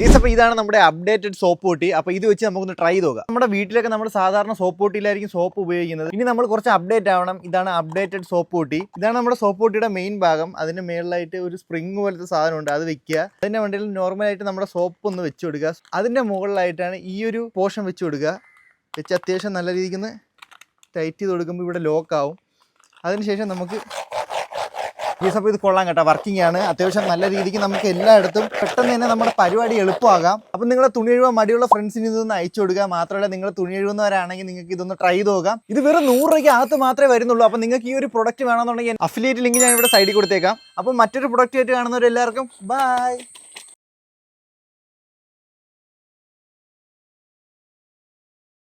ഗീസ് അപ്പോൾ ഇതാണ് നമ്മുടെ അപ്ഡേറ്റഡ് സോപ്പ് പൊട്ടി. അപ്പോൾ ഇത് വെച്ച് നമുക്കൊന്ന് ട്രൈ നോക്കാം നമ്മുടെ വീട്ടിലൊക്കെ നമ്മൾ സാധാരണ സോപ്പ് പൊട്ടിയിലായിരിക്കും സോപ്പ് ഉപയോഗിക്കുന്നത്. ഇനി നമ്മൾ കുറച്ച് അപ്ഡേറ്റ് ആവണം. ഇതാണ് അപ്ഡേറ്റഡ് സോപ്പ് പൊട്ടി. ഇതാണ് നമ്മുടെ സോപ്പ് പൊട്ടിയുടെ മെയിൻ ഭാഗം. അതിന് മേളിലായിട്ട് ഒരു സ്പ്രിങ് പോലത്തെ സാധനമുണ്ട്. അത് വെക്കുക. അതിന്റെ വണ്ടിയിൽ നോർമലായിട്ട് നമ്മുടെ സോപ്പ് ഒന്ന് വെച്ച് കൊടുക്കുക. അതിന്റെ മുകളിലായിട്ടാണ് ഈ ഒരു പോർഷൻ വെച്ച് കൊടുക്കുക. വെച്ച് അത്യാവശ്യം നല്ല രീതിക്ക് ടൈറ്റ് ചെയ്ത് കൊടുക്കുമ്പോൾ ഇവിടെ ലോക്ക് ആവും. അതിനുശേഷം നമുക്ക് ഈ അപ്പോൾ ഇത് കൊള്ളാം കേട്ടോ. വർക്കിംഗ് ആണ്. അത്യാവശ്യം നല്ല രീതിക്ക് നമുക്ക് എല്ലായിടത്തും പെട്ടെന്ന് തന്നെ നമ്മുടെ പരിപാടി എളുപ്പമാകാം. അപ്പം നിങ്ങളെ തുണി എഴുവാൻ മടിയുള്ള ഫ്രണ്ട്സിന് ഇതൊന്ന് അയച്ചു കൊടുക്കുക. മാത്രമല്ല നിങ്ങൾ തുണി എഴുതുന്നവരാണെങ്കിൽ നിങ്ങൾക്ക് ഇതൊന്ന് ട്രൈ ചെയ്ത് നോക്കാം. ഇത് വെറും നൂറ് രൂപയ്ക്ക് അകത്ത് മാത്രമേ വരുന്നുള്ളൂ. അപ്പം നിങ്ങൾക്ക് ഈ ഒരു പ്രൊഡക്റ്റ് വേണമെന്നുണ്ടെങ്കിൽ അഫിലിയേറ്റ് ലിങ്ക് ഞാൻ ഇവിടെ സൈഡിൽ കൊടുത്തേക്കാം. അപ്പം മറ്റൊരു പ്രൊഡക്റ്റ് ആയിട്ട് കാണുന്നവരെല്ലാവർക്കും ബൈ